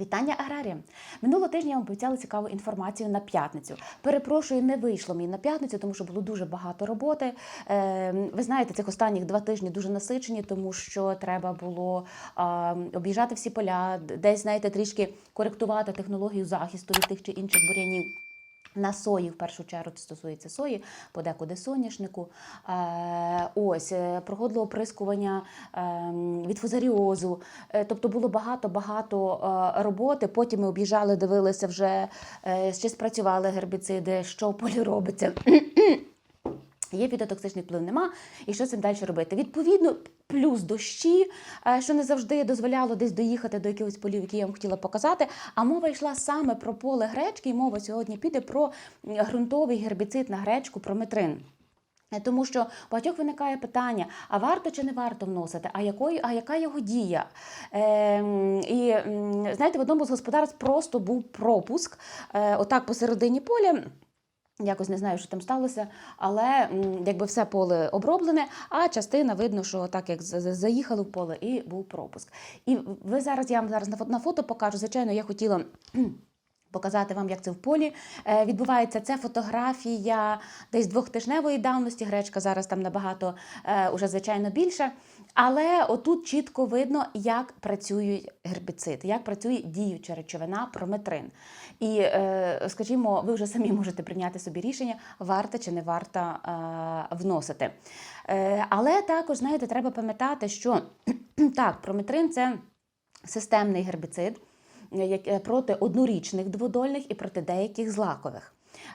Вітання аграріям! Минулого тижня я вам обіцяла цікаву інформацію на п'ятницю. Перепрошую, не вийшло мені на п'ятницю, тому що було дуже багато роботи. Е, ви знаєте, цих останніх два тижні дуже насичені, тому що треба було е, об'їжджати всі поля, десь знаєте, трішки коректувати технологію захисту від тих чи інших бур'янів. На сої, в першу чергу, це стосується сої, подекуди соняшнику. Е, ось прогодло проходило оприскування е, від фузаріозу. Е, тобто було багато-багато е, роботи. Потім ми об'їжджали, дивилися вже, е, чи спрацювали гербіциди, що полі робиться. Є фітотоксичний вплив, нема. І що з цим далі робити? Відповідно, плюс дощі, е, що не завжди дозволяло десь доїхати до якихось полів, які я вам хотіла показати. А мова йшла саме про поле гречки, і мова сьогодні піде про ґрунтовий гербіцид на гречку прометрин. Е, Тому що багатьох виникає питання: а варто чи не варто вносити, а якою, а яка його дія? Ем, і знаєте, в одному з господарств просто був пропуск, е, отак посередині поля. Якось не знаю, що там сталося, але якби все поле оброблене, а частина видно, що так як заїхали в поле, і був пропуск. І ви зараз я вам зараз на фото покажу. Звичайно, я хотіла. Показати вам, як це в полі е, відбувається. Це фотографія десь двохтижневої давності. Гречка зараз там набагато е, уже звичайно більше. Але отут чітко видно, як працює гербіцид, як працює діюча речовина прометрин. І, е, скажімо, ви вже самі можете прийняти собі рішення, варто чи не варто вносити. Але також, знаєте, треба пам'ятати, що так, прометрин це системний гербіцид проти однорічних дводольних і проти деяких злакових.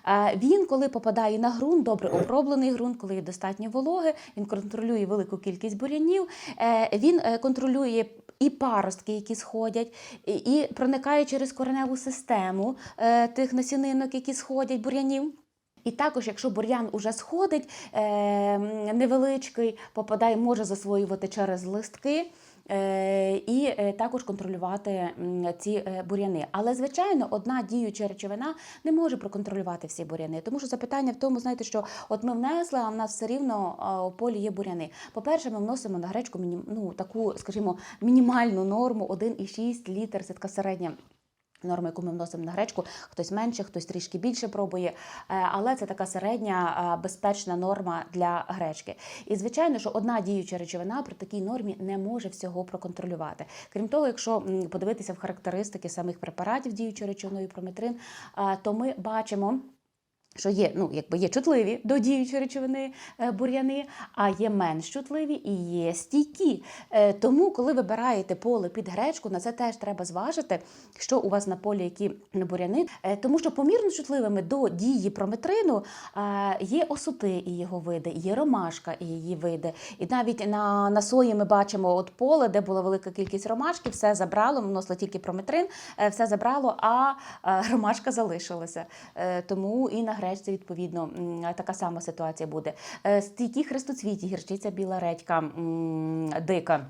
Е, Він, коли попадає на ґрунт, добре оброблений ґрунт, коли є достатньо вологи, він контролює велику кількість бур'янів, е, він е, контролює і паростки, які сходять, і- проникає через кореневу систему е, тих насінинок, які сходять бур'янів. І також, якщо бур'ян уже сходить, е, невеличкий, попадає, може засвоювати через листки. Е, І е, також контролювати ці е, бур'яни. Але, звичайно, одна діюча речовина не може проконтролювати всі бур'яни. Тому що запитання в тому, знаєте, що от ми внесли, а в нас все рівно у полі є бур'яни. По-перше, ми вносимо на гречку ну, таку, скажімо, мінімальну норму 1,6 літр, це середня. Норма, яку ми вносимо на гречку, хтось менше, хтось трішки більше пробує, Е, але це така середня е, безпечна норма для гречки. І звичайно, що одна діюча речовина при такій нормі не може всього проконтролювати. Крім того, якщо подивитися в характеристики самих препаратів діючої речовної прометрин, е, то ми бачимо. Що є, ну якби є чутливі до діючої речовини е, бур'яни, а є менш чутливі і є стійкі. Е, Тому, коли вибираєте поле під гречку, на це теж треба зважити, що у вас на полі які бур'яни. Е, Тому що помірно чутливими до дії прометрину є осути і його види, є ромашка і її види. І навіть на, на сої ми бачимо от поле, де була велика кількість ромашки, все забрало, ми вносили тільки прометрин, все забрало, а ромашка залишилася. Тому і на гречці, відповідно, така сама ситуація буде. Е, Стійкі хрестоцвіті, гірчиця біла редька, дика.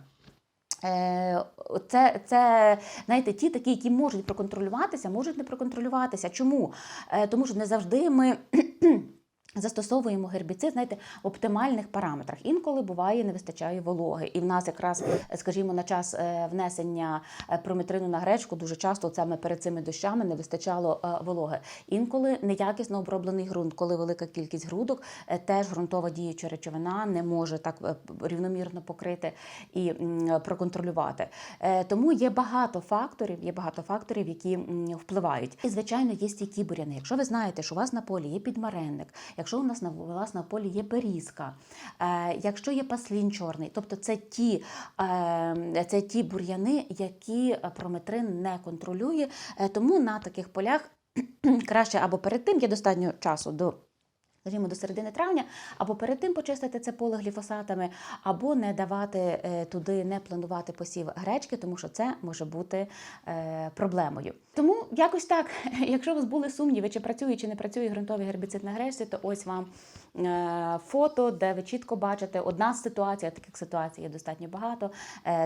Е, Це, це знаєте, ті такі, які можуть проконтролюватися, можуть не проконтролюватися. Чому? Е, Тому що не завжди ми. Застосовуємо гербіцид, знаєте, в оптимальних параметрах. Інколи буває, не вистачає вологи. І в нас якраз, е, скажімо, на час е, внесення е, прометрину на гречку дуже часто саме перед цими дощами не вистачало вологи. Інколи неякісно оброблений ґрунт, коли велика кількість грудок, теж ґрунтова діюча речовина не може так рівномірно покрити і проконтролювати. Тому є багато факторів, є багато факторів, які впливають. І звичайно, є стійкі буряни. Якщо ви знаєте, що у вас на полі є підмаренник, якщо у нас на у полі є берізка, е, якщо є паслін чорний, тобто це ті, е, це ті бур'яни, які прометрин не контролює. Е, Тому на таких полях краще або перед тим є достатньо часу до. Скажімо, до середини травня, або перед тим почистити це поле гліфосатами, або не давати е, туди, не планувати посів гречки, тому що це може бути е, проблемою. Тому якось так, якщо у вас були сумніви, чи працює, чи не працює ґрунтовий гербіцид на гречці, то ось вам е, фото, де ви чітко бачите одна з ситуацій, таких ситуацій є достатньо багато,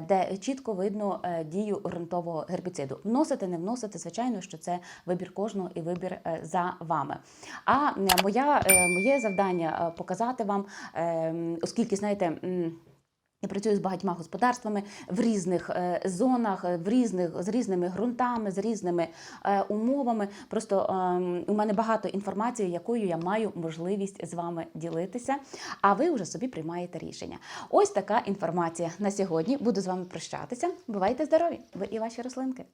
де чітко видно дію ґрунтового гербіциду. Вносити, не вносити, звичайно, що це вибір кожного і вибір за вами. А моя, моє завдання е, показати вам, е, оскільки, знаєте, Я працюю з багатьма господарствами в різних е, зонах, е, в різних з різними ґрунтами, з різними умовами. Просто ем, у мене багато інформації, якою я маю можливість з вами ділитися. А ви вже собі приймаєте рішення. Ось така інформація на сьогодні. Буду з вами прощатися. Бувайте здорові! Ви і ваші рослинки.